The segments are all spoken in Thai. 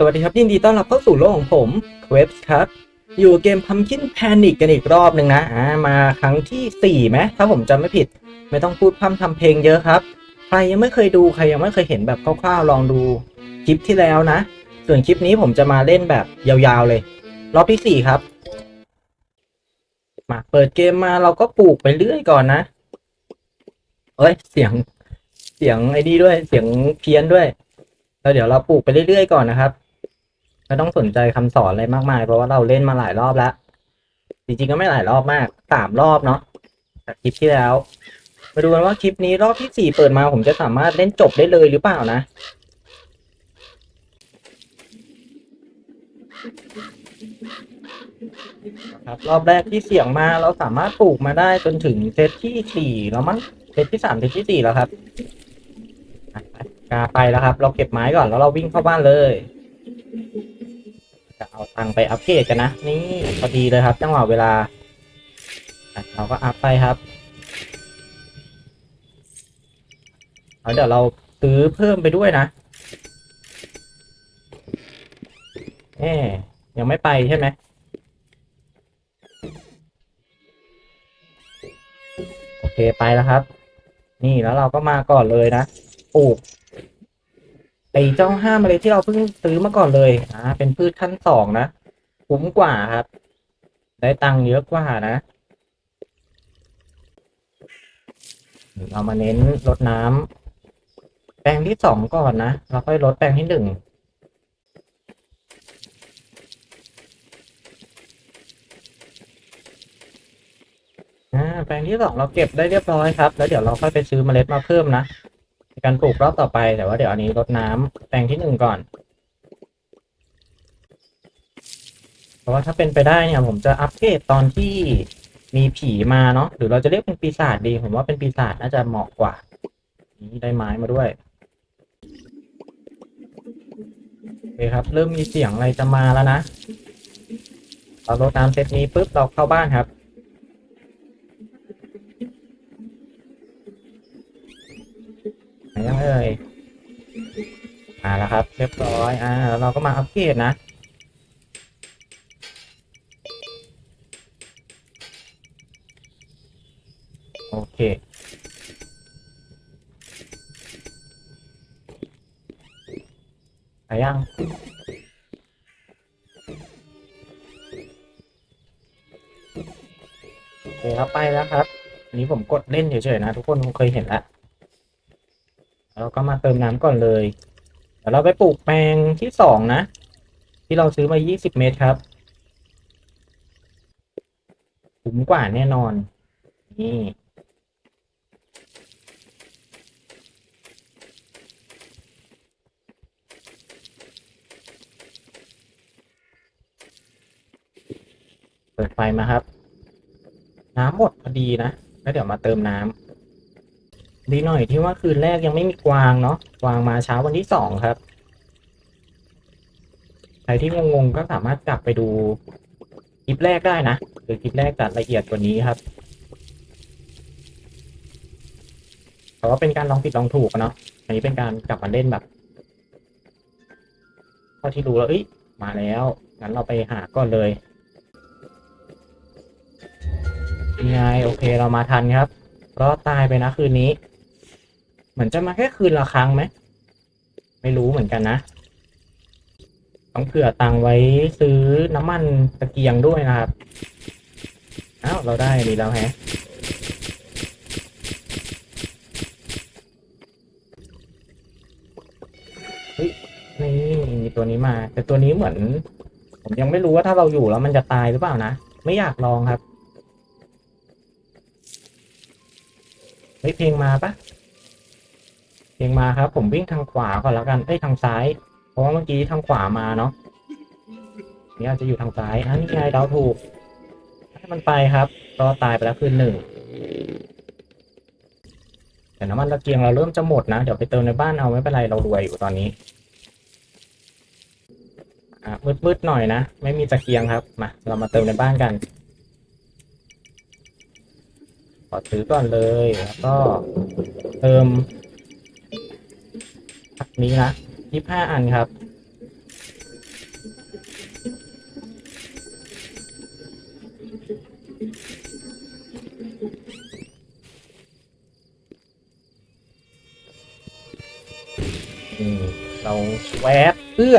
สวัสดีครับยินดีต้อนรับเข้าสู่โลกของผมเว็บครับ อยู่เกม Pumpkin Panic กันอีกรอบหนึ่งนะอ่ามาครั้งที่4ไหมถ้าผมจำไม่ผิด ไม่ต้องพูดพร่ำทำเพลงเยอะครับ ใครยังไม่เคยดูใครยังไม่เคยเห็นแบบคร่าวๆลองดูคลิปที่แล้วนะ ส่วนคลิปนี้ผมจะมาเล่นแบบยาวๆเลย รอบที่4ครับมาเปิดเกมมาเราก็ปลูกไปเรื่อยก่อนนะเอ้ยเสียงเสียงไอ้นี่ด้วยเสียงเพี้ยนด้วยแล้วเดี๋ยวเราปลูกไปเรื่อยๆก่อนนะครับ ไม่ต้องสนใจคำสอนอะไรมากมาย เพราะว่าเราเล่นมาหลายรอบแล้ว จริงๆก็ไม่หลายรอบมากสามรอบเนาะจากคลิปที่แล้ว มาดูกันว่าคลิปนี้รอบที่สี่เปิดมาผมจะสามารถเล่นจบได้เลยหรือเปล่านะ ครับรอบแรกที่เสี่ยงมาเราสามารถปลูกมาได้จนถึงเซตที่สี่แล้วมั้งเซตที่สามเซตที่สี่แล้วครับกาไปแล้วครับ เราเก็บไม้ก่อนแล้วเราวิ่งเข้าบ้านเลย ตังไปอัปเกรดกันนะ นี่พอดีเลยครับ จังหวะเวลา เราก็อัพไปครับเอาเดี๋ยวเราซื้อเพิ่มไปด้วยนะเอ๊ยังไม่ไปใช่ไหมโอเคไปแล้วครับ นี่แล้วเราก็มาก่อนเลยนะปลูกไอ้ เจ้าห้ามอะไรที่เราเพิ่งซื้อมาก่อนเลยอ่าเป็นพืชขั้นสองนะคุ้มกว่าครับ ได้ตังค์เยอะกว่านะเรามาเน้นรดน้ำแปลงที่สองก่อนนะเราค่อยลดแปลงที่หนึ่งอ่าแปลงที่สองเราเก็บได้เรียบร้อยครับ แล้วเดี๋ยวเราค่อยไปซื้อเมล็ดมาเพิ่มนะ การปลูกรอบต่อไปแต่ว่าเดี๋ยวอันนี้รดน้ำแปลงที่หนึ่งก่อน เพราะว่าถ้าเป็นไปได้เนี่ย ผมจะอัปเกรดตอนที่มีผีมาเนาะหรือเราจะเรียกเป็นปีศาจดี ผมว่าเป็นปีศาจน่าจะเหมาะกว่า นี่ได้ไม้มาด้วยโอเคครับ เริ่มมีเสียงอะไรจะมาแล้วนะเรารดน้ำเซตนี้ปุ๊บเราเข้าบ้านครับ ไหนยังเอ่ย มาแล้วครับ เรียบร้อย อ่า เราก็มาอัปเกรดนะ โอเคไปยังโอเคครับไปแล้วครับ อันนี้ผมกดเล่นเฉยๆนะ ทุกคนคงเคยเห็นแล้ว ก็มาเติมน้ำก่อนเลย เดี๋ยวเราไปปลูกแปลงที่สองนะ ที่เราซื้อมา20เมตรครับคุ้มกว่าแน่นอน นี่เปิดไฟมาครับ น้ำหมดพอดีนะ แล้วเดี๋ยวมาเติมน้ำ ดีหน่อยที่ว่าคืนแรกยังไม่มีกวางเนาะกวางมาเช้าวันที่สองครับ ใครที่งงๆก็สามารถกลับไปดูคลิปแรกได้นะหรือคลิปแรกจะละเอียดกว่านี้ครับแต่ว่าเป็นการลองผิดลองถูกเนาะอันนี้เป็นการกลับมาเล่นแบบเท่าที่รู้แล้วเอ้ยมาแล้วงั้นเราไปหาก่อนเลยยังไงโอเคเรามาทันครับก็ตายไปนะคืนนี้ เหมือนจะมาแค่คืนละครั้งไหม ไม่รู้เหมือนกันนะ ต้องเผื่อตังไว้ซื้อน้ำมันตะเกียงด้วยนะครับอ้าวเราได้ดีแล้วแฮะเฮ้ยนี่มีตัวนี้มา แต่ตัวนี้เหมือน ผมยังไม่รู้ว่าถ้าเราอยู่แล้วมันจะตายหรือเปล่านะ ไม่อยากลองครับเฮ้ยเพลงมาปะ เพลงมาครับ ผมวิ่งทางขวาก่อนแล้วกันเอ้ยทางซ้าย เพราะว่าเมื่อกี้ทางขวามาเนาะนี่อาจจะอยู่ทางซ้ายอันนี้ไงเดาถูกให้มันไปครับ ก็ตายไปแล้วคืนหนึ่งแต่น้ำมันตะเกียงเราเริ่มจะหมดนะ เดี๋ยวไปเติมในบ้านเอาไม่เป็นไรเรารวยอยู่ตอนนี้อะมืดๆหน่อยนะ ไม่มีตะเกียงครับมาเรามาเติมในบ้านกันขอซื้อก่อนเลยแล้วก็เติม นี้ละยี่ห้าอันครับ นี่เราแวบเพื่อ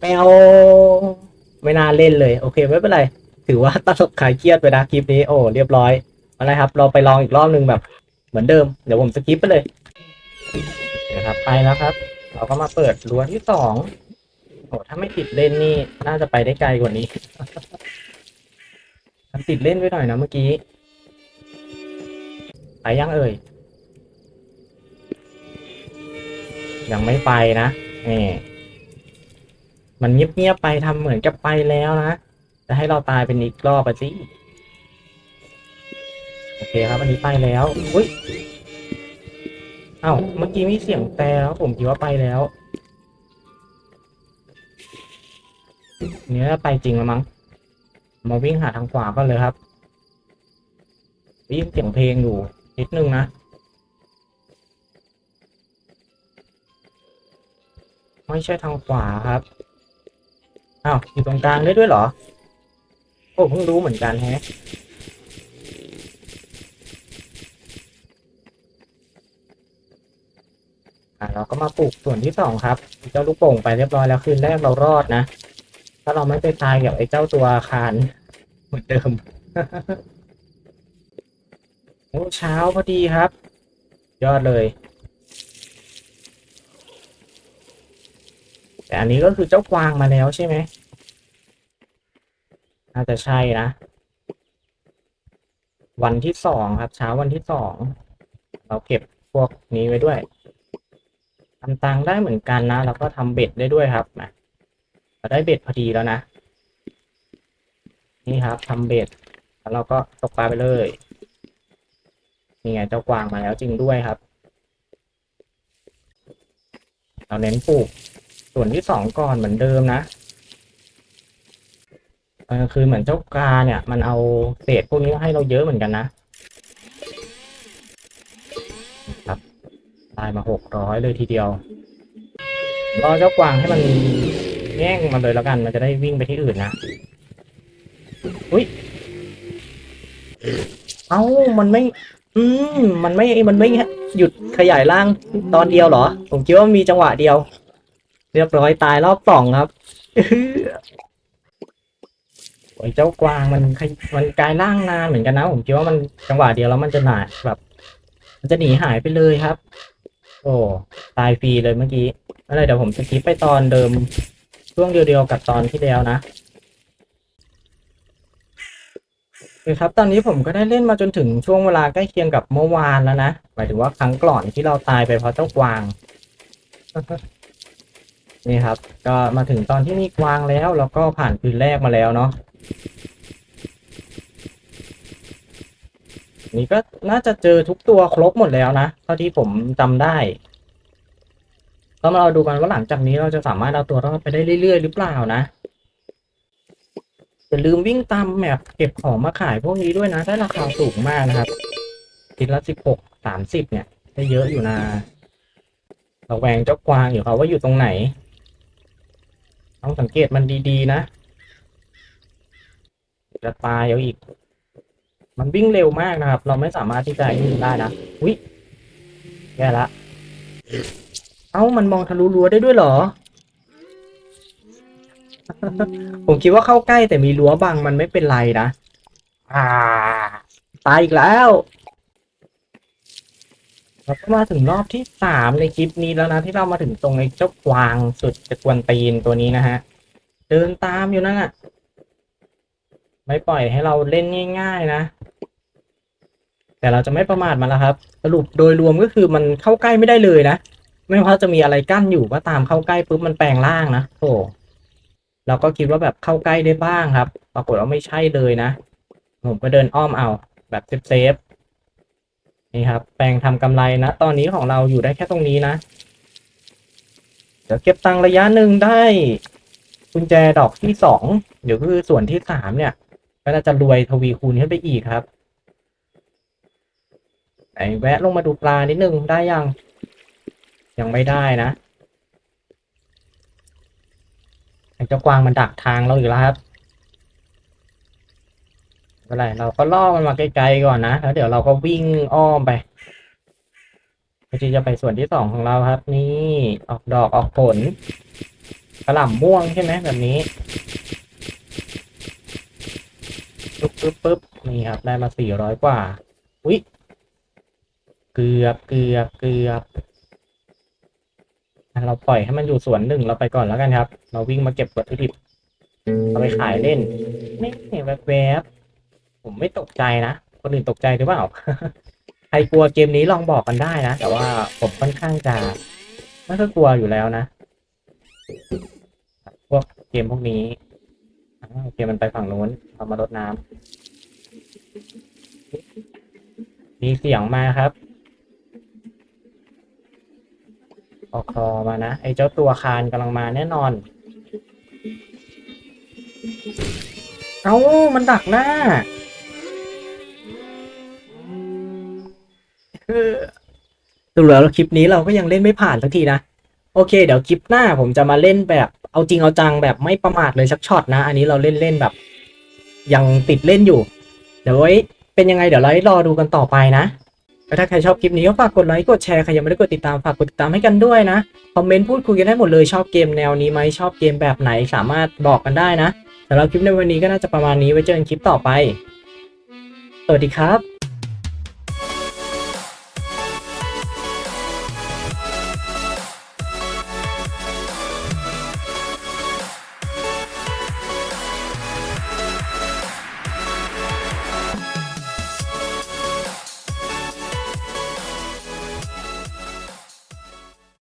แปลไม่น่าเล่นเลย โอเค ไม่เป็นไร ถือว่าตลกขายเครียดไปนะคลิปนี้ โอ้ เรียบร้อยอะไรครับ เราไปลองอีกรอบหนึ่งแบบ มือนเดิม เดี๋ยวผมสกิปไปเลยนะครับไปแล้วครับ เราก็มาเปิดรั้วที่สองโอ้ถ้าไม่ติดเล่นนี่ น่าจะไปได้ไกลกว่านี้ทำติดเล่นไว้หน่อยนะเมื่อกี้ไปยังเอ่ย ยังไม่ไปนะนี่มันเงียบๆไปทำเหมือนจะไปแล้วนะ จะให้เราตายเป็นอีกรอบอะสิ คครับอันนี้ไปแล้ว อุ้ยเอ้าเมื่อกี้มีเสียงแต่แล้วผมคิดว่าไปแล้วเนี้ยไปจริงแล้วมั้ง มาวิ่งหาทางขวาก็เลยครับยินเสียงเพลงอยู่นิดนึงนะไม่ใช่ทางขวาครับอ้าวอยู่ตรงกลางได้ด้วยเหรอ โอ้เพิ่งรู้เหมือนกันแฮะ อะเรา ก็มาปลูกส่วนที่สองครับเจ้าลูกโป่งไปเรียบร้อยแล้วคืนแรกเรารอดนะ ถ้าเราไม่ไปตายกับไอ้เจ้าตัวอาคารเหมือนเดิมโอ้เช้าพอดีครับ ยอดเลย แต่อันนี้ก็คือเจ้ากวางมาแล้วใช่ไหมน่าจะใช่นะ วันที่สองครับ เช้าวันที่สอง เราเก็บพวกนี้ไว้ด้วย ทำตังได้เหมือนกันนะ แล้วก็ทำเบ็ดได้ด้วยครับนะเราได้เบ็ดพอดีแล้วนะ นี่ครับทำเบ็ด แล้วเราก็ตกปลาไปเลยนี่ไงเจ้ากวางมาแล้วจริงด้วยครับ เราเน้นปลูกส่วนที่สองก่อนเหมือนเดิมนะคือเหมือนเจ้ากาเนี่ย มันเอาเศษพวกนี้ให้เราเยอะเหมือนกันนะ ได้มาหกร้อยเลยทีเดียวรอเจ้ากวางให้มันแย่งมันเลยแล้วกัน มันจะได้วิ่งไปที่อื่นนะ อุ้ย เอ้า มันไม่ อืม มันไม่ มันไม่หยุดขยายร่างตอนเดียวเหรอ ผมคิดว่ามีจังหวะเดียว เรียบร้อยตายรอบสองครับโอ้ยเจ้ากวางมันมันกลายร่างนานเหมือนกันนะ ผมคิดว่ามันจังหวะเดียวแล้วมันจะหนาแบบ มันจะหนีหายไปเลยครับ โอ้ตายฟรีเลยเมื่อกี้อะไรเดี๋ยวผมสกิปไปตอนเดิมช่วงเดียวๆกับตอนที่แล้วนะโอเคครับ ตอนนี้ผมก็ได้เล่นมาจนถึงช่วงเวลาใกล้เคียงกับเมื่อวานแล้วนะ หมายถึงว่าครั้งก่อนที่เราตายไปเพราะเจ้ากวาง นี่ครับ ก็มาถึงตอนที่มีกวางแล้ว แล้วก็ผ่านคืนแรกมาแล้วเนาะ นี่ก็น่าจะเจอทุกตัวครบหมดแล้วนะเท่าที่ผมจำได้ ก็มาเราดูกันว่าหลังจากนี้เราจะสามารถเอาตัวรอดไปได้เรื่อยๆหรือเปล่านะอย่าลืมวิ่งตามแมปเก็บของมาขายพวกนี้ด้วยนะได้ราคาสูงมากนะครับทีละสิบหกสามสิบเนี่ยได้เยอะอยู่นะเราแวงเจ้ากวางอยู่เขาว่าอยู่ตรงไหน ต้องสังเกตมันดีๆนะจะตายเอาอีก มันวิ่งเร็วมากนะครับ เราไม่สามารถที่จะยิงได้นะวิแย่ละ เอ้ามันมองทะลุรั้วได้ด้วยเหรอ ผมคิดว่าเข้าใกล้แต่มีรั้วบังมันไม่เป็นไรนะอ่าตายอีกแล้วเราก็มาถึงรอบที่สามในคลิปนี้แล้วนะที่เรามาถึงตรงไอ้เจ้ากวางสุดจะกวนตีนตัวนี้นะฮะ เดินตามอยู่นั่นน่ะไม่ปล่อยให้เราเล่นง่าย ๆ นะ แต่เราจะไม่ประมาทมันแล้วครับ สรุปโดยรวมก็คือมันเข้าใกล้ไม่ได้เลยนะ ไม่ว่าจะมีอะไรกั้นอยู่ก็ตามเข้าใกล้ปุ๊บมันแปลงร่างนะโอ้เราก็คิดว่าแบบเข้าใกล้ได้บ้างครับ ปรากฏว่าไม่ใช่เลยนะ ผมก็เดินอ้อมเอาแบบเซฟเซฟๆนี่ครับ แปลงทำกำไรนะ ตอนนี้ของเราอยู่ได้แค่ตรงนี้นะ เดี๋ยวเก็บตังระยะหนึ่งได้กุญแจดอกที่สองเดี๋ยวคือส่วนที่สามเนี่ย ก็น่าจะรวยทวีคูณขึ้นไปอีกครับ ไหนแวะลงมาดูปลานิดนึงได้ยัง ยังไม่ได้นะไอ้เจ้ากวางมันดักทางเราอีกแล้วครับไม่ไรเราก็ล่อมันมาไกลๆก่อนนะแล้วเดี๋ยวเราก็วิ่งอ้อมไปเราจะไปส่วนที่สองของเราครับ นี่ออกดอกออกผลกระหล่ำม่วงใช่ไหมแบบนี้ปึ๊บปึ๊บปึ๊บนี่ครับได้มาสี่ร้อยกว่า อุ้ย เกือบเกือบเกือบเราปล่อยให้มันอยู่ส่วนหนึ่งเราไปก่อนแล้วกันครับ เราวิ่งมาเก็บวัตถุดิบเอาไปขายเล่นนี่แวบๆผมไม่ตกใจนะ คนอื่นตกใจหรือเปล่า ใครกลัวเกมนี้ลองบอกกันได้นะ แต่ว่าผมค่อนข้างจะไม่ค่อยกลัวอยู่แล้วนะ พวกเกมพวกนี้อ้าวเกมมันไปฝั่งนู้นเรามาลดน้ำมีเสียงมาครับ ออกคอมานะ ไอ้เจ้าตัวคานกำลังมาแน่นอน เอ้า มันดักหน้าสรุปแล้วคลิปนี้เราก็ยังเล่นไม่ผ่านสักทีนะ โอเค เดี๋ยวคลิปหน้าผมจะมาเล่นแบบ เอาจริงเอาจังแบบไม่ประมาทเลยสักช็อตนะ อันนี้เราเล่นเล่นแบบ ยังติดเล่นอยู่ เดี๋ยวไว้เป็นยังไงเดี๋ยวเราให้รอดูกันต่อไปนะ แล้วถ้าใครชอบคลิปนี้ก็ฝากกดไลค์กดแชร์ใครยังไม่ได้กดติดตามฝากกดติดตามให้กันด้วยนะคอมเมนต์พูดคุยกันได้หมดเลยชอบเกมแนวนี้ไหมชอบเกมแบบไหนสามารถบอกกันได้นะสำหรับคลิปในวันนี้ก็น่าจะประมาณนี้ไว้เจอกันคลิปต่อไป สวัสดีครับ